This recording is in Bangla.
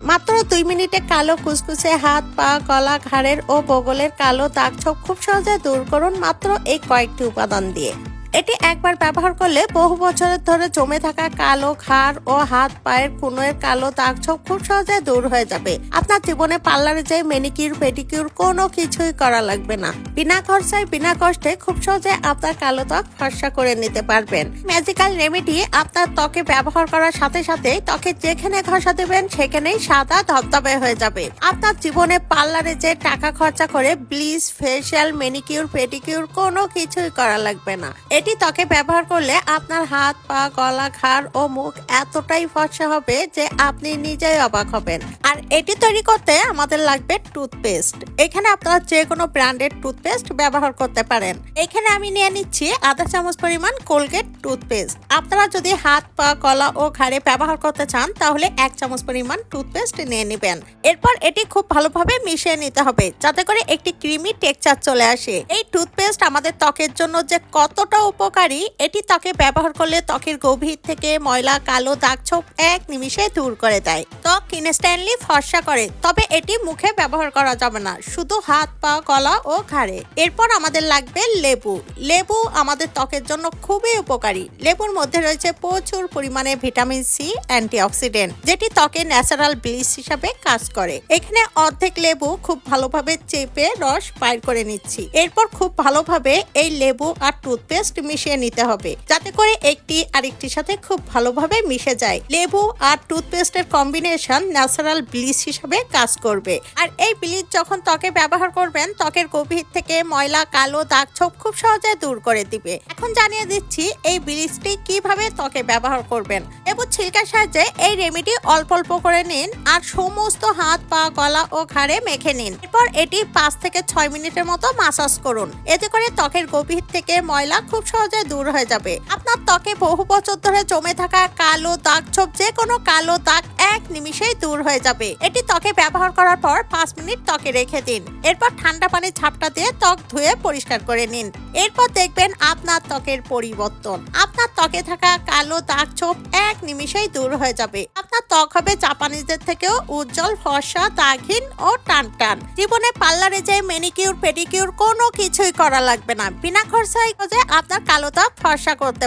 মাত্র দুই মিনিটে কালো কুচকুচে হাত, পা, গলা, ঘাড়ের ও বগলের কালো দাগ ছোপ খুব সহজে দূর করুন মাত্র এই কয়েকটি উপাদান দিয়ে। এটি একবার ব্যবহার করলে বহু বছরের ধরে জমে থাকা কালো ঘাড় ও হাত পায়ের কুনোয়ের কালো দাগ ছোপ খুব সহজে দূর হয়ে যাবে। আপনার জীবনে পার্লারে যে মেনিকিউর পেডিকিউর কোনো কিছুই করা লাগবে না। বিনা খরচায়, বিনা কষ্টে খুব সহজে আপনার কালো ত্বক ফর্সা করে নিতে পারবেন। ম্যাজিক্যাল রেমেডি আপনার ত্বকে ব্যবহার করার সাথে সাথে ত্বকে যেখানে ঘষা দেবেন, সেখানেই সাদা ধবধবে হয়ে যাবে। আপনার জীবনে পার্লারে যে টাকা খরচা করে ব্লিচ ফেসিয়াল মেনিকিউর পেডিকিউর কোনো কিছুই করা লাগবে না। এটি ত্বকে ব্যবহার করলে আপনার হাত, পা, গলা, ঘাড় ও মুখ এতটাই ফর্সা হবে যে আপনি নিজেই অবাক হবেন। আর এটি তৈরি করতে আমাদের লাগবে টুথপেস্ট। এখানে আপনারা যে কোনো ব্র্যান্ডের টুথপেস্ট ব্যবহার করতে পারেন। এখানে আমি নিয়ে নিচ্ছি আধা চামচ পরিমাণ কোলগেট টুথপেস্ট। আপনারা যদি হাত, পা, গলা ও ঘাড়ে ব্যবহার করতে চান, তাহলে এক চামচ পরিমাণ টুথপেস্ট নিয়ে নেবেন। এরপর এটি খুব ভালোভাবে মিশিয়ে নিতে হবে, যাতে করে একটি ক্রিমি টেক্সচার চলে আসে। এই টুথপেস্ট আমাদের ত্বকের জন্য যে কতটা উপকারী, এটি ত্বকে ব্যবহার করলে ত্বকের গভীর থেকে ময়লা, কালো দাগ ছোপ এক নিমিষে দূর করে দেয়। ত্বক ইনস্ট্যান্টলি ফর্সা করে, তবে এটি মুখে ব্যবহার করা যাবে না, শুধু হাত, পা, গলা ও ঘাড়ে। এরপর আমাদের লাগবে লেবু। লেবু আমাদের ত্বকের জন্য খুবই উপকারী। লেবুর মধ্যে রয়েছে প্রচুর পরিমাণে ভিটামিন সি, অ্যান্টিঅক্সিডেন্ট, যেটি ত্বকে ন্যাচারাল ব্লিচ হিসাবে কাজ করে। এখানে অর্ধেক লেবু খুব ভালোভাবে চেপে রস বাইর করে নিচ্ছি। এরপর খুব ভালোভাবে এই লেবু আর টুথপেস্ট মিশিয়ে নিতে হবে। যাতে করে একটি আরেকটির সাথে খুব ভালোভাবে মিশে যায়। লেবু আর টুথপেস্টের কম্বিনেশন ন্যাচারাল ব্লিচ হিসাবে কাজ করবে। আর এই ব্লিচ যখন ত্বকে ব্যবহার করবেন, ত্বকের গভীর থেকে ময়লা, কালো দাগ, ছোপ খুব সহজে দূর করে দিবে। এখন জানিয়ে দিচ্ছি এই ব্লিচটি কীভাবে ত্বকে ব্যবহার করবেন। লেবু ছিলকার সাহায্যে এই রেমেডি অল্প অল্প করে নিন আর সমস্ত হাত, পা, গলা ও ঘাড়ে মেখে নিন। এরপর এটি পাঁচ থেকে ছয় মিনিটের মতো মাসাজ করুন। এতে করে ত্বকের গভীর থেকে ময়লা খুব সহজে দূর হয়ে যাবে। আপনার ত্বকে বহু বছর ধরে জমে থাকা কালো দাগ ছোপ যে কোনো কালো দাগ এক নিমিষেই দূর হয়ে যাবে। এটি ত্বকে ব্যবহার করার পর পাঁচ মিনিট ত্বকে রেখে দিন। এরপর ঠান্ডা পানির ঝাপটা দিয়ে ত্বক ধুয়ে পরিষ্কার করে নিন। এরপর দেখবেন আপনার ত্বকের পরিবর্তন। আপনার ত্বকে থাকা কালো দাগ ছোপ এক নিমিষেই দূর হয়ে যাবে। আপনার ত্বক হবে জাপানিজদের থেকেও উজ্জ্বল, ফর্সা, দাগহীন ও টান টান জীবনে পার্লারে যে মেনিকিউর পেডিকিউর কোনো কিছুই করা লাগবে না। বিনা খরচায় আপনার কালো ত্বক ফর্সা করতে